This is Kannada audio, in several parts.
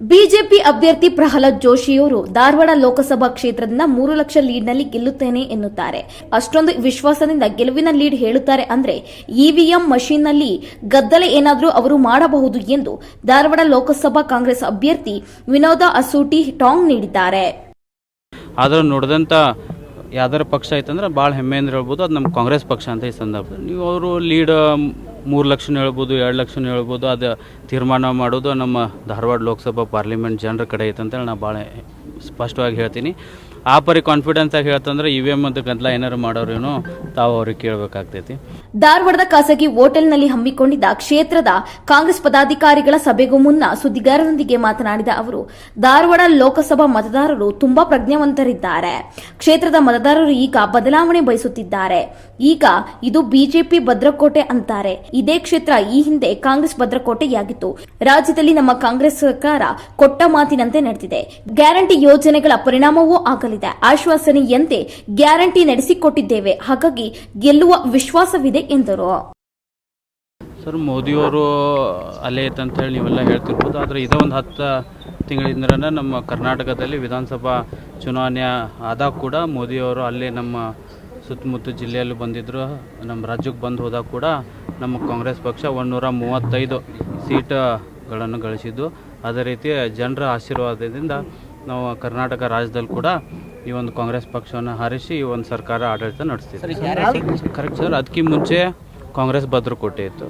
ಬಿಜೆಪಿ ಅಭ್ಯರ್ಥಿ ಪ್ರಹ್ಲಾದ್ ಜೋಶಿಯವರು ಧಾರವಾಡ ಲೋಕಸಭಾ ಕ್ಷೇತ್ರದಿಂದ ಮೂರು ಲಕ್ಷ ಲೀಡ್ನಲ್ಲಿ ಗೆಲ್ಲುತ್ತೇನೆ ಎನ್ನುತ್ತಾರೆ. ಅಷ್ಟೊಂದು ವಿಶ್ವಾಸದಿಂದ ಗೆಲುವಿನ ಲೀಡ್ ಹೇಳುತ್ತಾರೆ ಅಂದ್ರೆ ಇವಿಎಂ ಮಷೀನ್ನಲ್ಲಿ ಗದ್ದಲ ಏನಾದರೂ ಅವರು ಮಾಡಬಹುದು ಎಂದು ಧಾರವಾಡ ಲೋಕಸಭಾ ಕಾಂಗ್ರೆಸ್ ಅಭ್ಯರ್ಥಿ ವಿನೋದ ಅಸೂಟಿ ಟಾಂಗ್ ನೀಡಿದ್ದಾರೆ. ಆದರೂ ನೋಡಿದಂಥ ಯಾವ್ದಾರ ಪಕ್ಷ ಐತಂದ್ರೆ ಭಾಳ ಹೆಮ್ಮೆಯಿಂದ ಹೇಳ್ಬೋದು, ಅದು ನಮ್ಮ ಕಾಂಗ್ರೆಸ್ ಪಕ್ಷ ಅಂತ ಈ ಸಂದರ್ಭದಲ್ಲಿ. ನೀವು ಅವರು ಲೀಡ್ ಮೂರು ಲಕ್ಷನೂ ಹೇಳ್ಬೋದು, ಎರಡು ಲಕ್ಷನೂ ಹೇಳ್ಬೋದು, ಅದು ತೀರ್ಮಾನ ಮಾಡೋದು ನಮ್ಮ ಧಾರವಾಡ ಲೋಕಸಭಾ ಪಾರ್ಲಿಮೆಂಟ್ ಜನರ ಕಡೆ ಐತಂತೇಳಿ ನಾನು ಭಾಳ ಸ್ಪಷ್ಟವಾಗಿ ಹೇಳ್ತೀನಿ. ಆ ಪರಿ ಕಾನ್ಫಿಡೆನ್ಸ್ ಆಗಿ ಹೇಳ್ತಂದ್ರೆ ಇ ವಿ ಎಂ ಅಂತ ಗದ್ದಲ ಏನಾರು ಮಾಡೋರೇನೋ ತಾವು ಅವ್ರಿಗೆ ಕೇಳಬೇಕಾಗ್ತೈತಿ. ಧಾರವಾಡದ ಖಾಸಗಿ ಹೋಟೆಲ್ನಲ್ಲಿ ಹಮ್ಮಿಕೊಂಡಿದ್ದ ಕ್ಷೇತ್ರದ ಕಾಂಗ್ರೆಸ್ ಪದಾಧಿಕಾರಿಗಳ ಸಭೆಗೂ ಮುನ್ನ ಸುದ್ದಿಗಾರರೊಂದಿಗೆ ಮಾತನಾಡಿದ ಅವರು, ಧಾರವಾಡ ಲೋಕಸಭಾ ಮತದಾರರು ತುಂಬಾ ಪ್ರಜ್ಞಾವಂತರಿದ್ದಾರೆ. ಕ್ಷೇತ್ರದ ಮತದಾರರು ಈಗ ಬದಲಾವಣೆ ಬಯಸುತ್ತಿದ್ದಾರೆ. ಈಗ ಇದು ಬಿಜೆಪಿ ಭದ್ರಕೋಟೆ ಅಂತಾರೆ. ಇದೇ ಕ್ಷೇತ್ರ ಈ ಹಿಂದೆ ಕಾಂಗ್ರೆಸ್ ಭದ್ರಕೋಟೆಯಾಗಿತ್ತು. ರಾಜ್ಯದಲ್ಲಿ ನಮ್ಮ ಕಾಂಗ್ರೆಸ್ ಸರ್ಕಾರ ಕೊಟ್ಟ ಮಾತಿನಂತೆ ನಡೆದಿದೆ. ಗ್ಯಾರಂಟಿ ಯೋಜನೆಗಳ ಪರಿಣಾಮವೂ ಆಗಲಿದೆ. ಆಶ್ವಾಸನೆಯಂತೆ ಗ್ಯಾರಂಟಿ ನಡೆಸಿಕೊಟ್ಟಿದ್ದೇವೆ. ಹಾಗಾಗಿ ಗೆಲ್ಲುವ ವಿಶ್ವಾಸವಿದೆ ಎಂದರು. ಸರ್, ಮೋದಿಯವರು ಅಲ್ಲೇ ಅಂತ ಹೇಳಿ ನೀವೆಲ್ಲ ಹೇಳ್ತಿರ್ಬೋದು. ಆದರೆ ಇದೇ ಒಂದು ಹತ್ತು ತಿಂಗಳಿಂದ ನಮ್ಮ ಕರ್ನಾಟಕದಲ್ಲಿ ವಿಧಾನಸಭಾ ಚುನಾವಣೆ ಆದಾಗ ಕೂಡ ಮೋದಿಯವರು ಅಲ್ಲೇ ನಮ್ಮ ಸುತ್ತಮುತ್ತ ಜಿಲ್ಲೆಯಲ್ಲಿ ಬಂದಿದ್ದರು ನಮ್ಮ ರಾಜ್ಯಕ್ಕೆ ಬಂದು ಹೋದಾಗ ಕೂಡ ನಮ್ಮ ಕಾಂಗ್ರೆಸ್ ಪಕ್ಷ ಒಂದುನೂರ ಮೂವತ್ತೈದು ಸೀಟ್ಗಳನ್ನು ಗಳಿಸಿದ್ದು. ಅದೇ ರೀತಿ ಜನರ ಆಶೀರ್ವಾದದಿಂದ ನಾವು ಕರ್ನಾಟಕ ರಾಜ್ಯದಲ್ಲಿ ಕೂಡ ಈ ಒಂದು ಕಾಂಗ್ರೆಸ್ ಪಕ್ಷವನ್ನು ಹಾರಿಸಿ ಈ ಒಂದು ಸರ್ಕಾರ ಆಡಳಿತ ನಡೆಸ್ತಿದೆ. ಕರೆಕ್ಟ್ ಸರ್ ಅದಕ್ಕೆ ಮುಂಚೆ ಕಾಂಗ್ರೆಸ್ ಭದ್ರಕೋಟೆ ಇತ್ತು.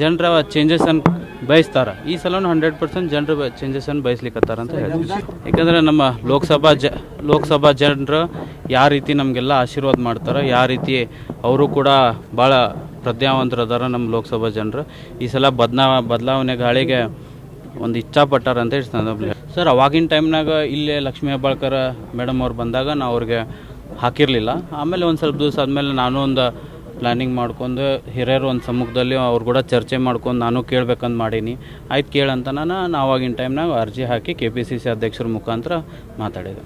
ಜನರ ಚೇಂಜಸನ್ನು ಬಯಸ್ತಾರ. ಈ ಸಲವೂ ಹಂಡ್ರೆಡ್ ಪರ್ಸೆಂಟ್ ಜನರು ಚೇಂಜಸನ್ನು ಬಯಸ್ಲಿಕ್ಕತ್ತಾರ ಅಂತ ಹೇಳ್ತೀವಿ. ಯಾಕಂದ್ರೆ ನಮ್ಮ ಲೋಕಸಭಾ ಜ ಲೋಕಸಭಾ ಜನರು ಯಾವ ರೀತಿ ನಮಗೆಲ್ಲ ಆಶೀರ್ವಾದ ಮಾಡ್ತಾರೆ, ಯಾವ ರೀತಿ ಅವರು ಕೂಡ ಭಾಳ ಪ್ರಜ್ಞಾವಂತರು ಅದಾರ ನಮ್ಮ ಲೋಕಸಭಾ ಜನರು. ಈ ಸಲ ಬದನಾ ಬದಲಾವಣೆ ಗಾಳಿಗೆ ಒಂದು ಇಚ್ಛಾಪಟ್ಟಾರ ಅಂತ ಹೇಳ್ತಾನೆ. ಸರ್, ಅವಾಗಿನ ಟೈಮ್ನಾಗ ಇಲ್ಲೇ ಲಕ್ಷ್ಮೀ ಹೆಬ್ಬಾಳ್ಕರ್ ಮೇಡಮ್ ಅವ್ರು ಬಂದಾಗ ನಾವು ಅವ್ರಿಗೆ ಹಾಕಿರಲಿಲ್ಲ. ಆಮೇಲೆ ಒಂದು ಸ್ವಲ್ಪ ದಿವಸ ಆದಮೇಲೆ ನಾನು ಒಂದು ಪ್ಲ್ಯಾನಿಂಗ್ ಮಾಡ್ಕೊಂಡು ಹಿರಿಯರು ಒಂದು ಸಮ್ಮುಖದಲ್ಲಿ ಅವ್ರು ಕೂಡ ಚರ್ಚೆ ಮಾಡ್ಕೊಂಡು ನಾನು ಕೇಳ್ಬೇಕಂತ ಮಾಡೀನಿ. ಆಯ್ತು ಕೇಳಂತ ನಾನು ಆವಾಗಿನ ಟೈಮ್ನಾಗ ಅರ್ಜಿ ಹಾಕಿ ಕೆ ಪಿ ಸಿ ಸಿ ಅಧ್ಯಕ್ಷರ ಮುಖಾಂತರ ಮಾತಾಡಿದೆ.